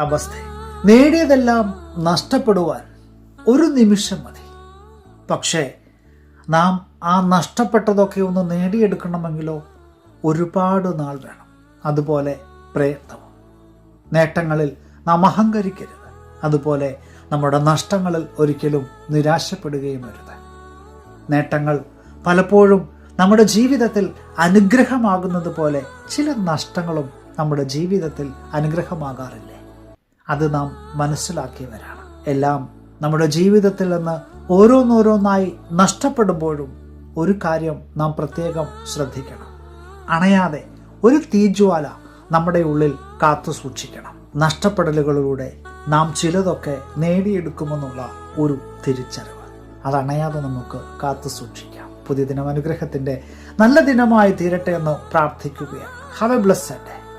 അവസ്ഥ. നേടിയതെല്ലാം നഷ്ടപ്പെടുവാൻ ഒരു നിമിഷം മതി. പക്ഷേ നാം ആ നഷ്ടപ്പെട്ടതൊക്കെ ഒന്ന് നേടിയെടുക്കണമെങ്കിലോ ഒരുപാട് നാൾ വേണം. അതുപോലെ പ്രയത്നവും. നേട്ടങ്ങളിൽ നാം അഹങ്കരിക്കരുത്. അതുപോലെ നമ്മുടെ നഷ്ടങ്ങളിൽ ഒരിക്കലും നിരാശപ്പെടുകയും വരുത് നേട്ടങ്ങൾ പലപ്പോഴും നമ്മുടെ ജീവിതത്തിൽ അനുഗ്രഹമാകുന്നത് പോലെ ചില നഷ്ടങ്ങളും നമ്മുടെ ജീവിതത്തിൽ അനുഗ്രഹമാകാറില്ലേ? അത് നാം മനസ്സിലാക്കിയവരാണ്. എല്ലാം നമ്മുടെ ജീവിതത്തിൽ നിന്ന് ഓരോന്നോരോന്നായി നഷ്ടപ്പെടുമ്പോഴും ഒരു കാര്യം നാം പ്രത്യേകം ശ്രദ്ധിക്കണം. അണയാതെ ഒരു തീജ്വാല നമ്മുടെ ഉള്ളിൽ കാത്തു സൂക്ഷിക്കണം. നഷ്ടപ്പെടലുകളിലൂടെ നാം ചിലതൊക്കെ നേടിയെടുക്കുമെന്നുള്ള ഒരു തിരിച്ചറിവ്. അതണയാതെ നമുക്ക് കാത്തു സൂക്ഷിക്കാം. പുതിയ ദിനം അനുഗ്രഹത്തിന്റെ നല്ല ദിനമായി തീരട്ടെ എന്ന് പ്രാർത്ഥിക്കുകയാണ്. Have A blessed